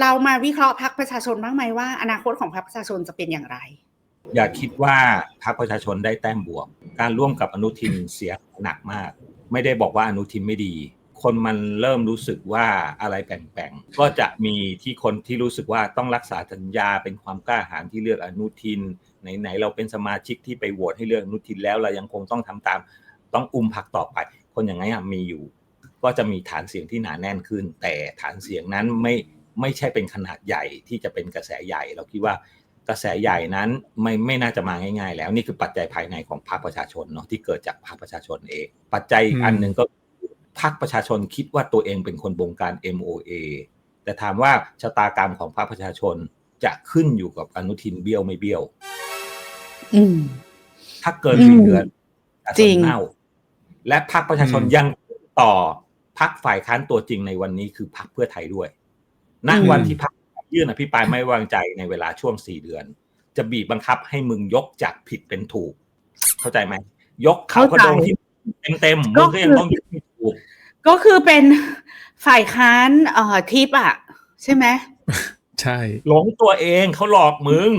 เรามาวิเคราะห์พักประชาชนบ้างไหมว่าอนาคตของพรรคประชาชนจะเป็นอย่างไร อย่าคิดว่าพรรคประชาชนได้แต้มบวก การร่วมกับอนุทินเสียหนักมาก ไม่ได้บอกว่าอนุทินไม่ดี คนมันเริ่มรู้สึกว่าอะไรแปลงๆก็จะมีที่คนที่รู้สึกว่าต้องรักษาสัญญาเป็นความกล้าหาญที่เลือกอนุทินไหนๆเราเป็นสมาชิกที่ไปโหวตให้เลือกอนุทินแล้วเรายังคงต้องทำตาม ต้องอุ้มพักต่อไป คนอย่างนี้มีอยู่ ก็จะมีฐานเสียงที่หนาแน่นขึ้น แต่ฐานเสียงนั้นไม่ ไม่ใช่เป็นขนาดใหญ่ที่จะเป็นกระแสใหญ่ เราคิดว่ากระแสใหญ่นั้นไม่ไม่น่าจะมาง่าย ๆ แล้วนี่คือปัจจัยภายในของพรรคประชาชนเนาะที่เกิดจากพรรคประชาชนเอง ปัจจัยอีกอันหนึ่งก็คือพรรคประชาชนคิดว่าตัวเองเป็นคนบงการ MOA แต่ถามว่าชะตากรรมของพรรคประชาชนจะขึ้นอยู่กับอนุทินเบี้ยวไม่เบี้ยวอืมถ้าเกินอืมสี่เดือนประชาชจรินงเน่าและพรรคประชาชนอืมยังต่อพรรคฝ่ายค้านตัวจริงในวันนี้คือพรรคเพื่อไทยด้วย ณวันที่พรรคยื่นอภิปรายไม่ไว้วางใจในเวลาช่วงสี่เดือน จะบีบบังคับให้มึงยกจากผิดเป็นถูก เข้าใจไหมยกเขากระโดงที่เต็มเต็มๆมึงก็ยังต้องยกที่ถูกก็คือเป็นฝ่ายค้านเอ่อทิปอะ ใช่ไหมใช่ หลงตัวเองเขาหลอกมึง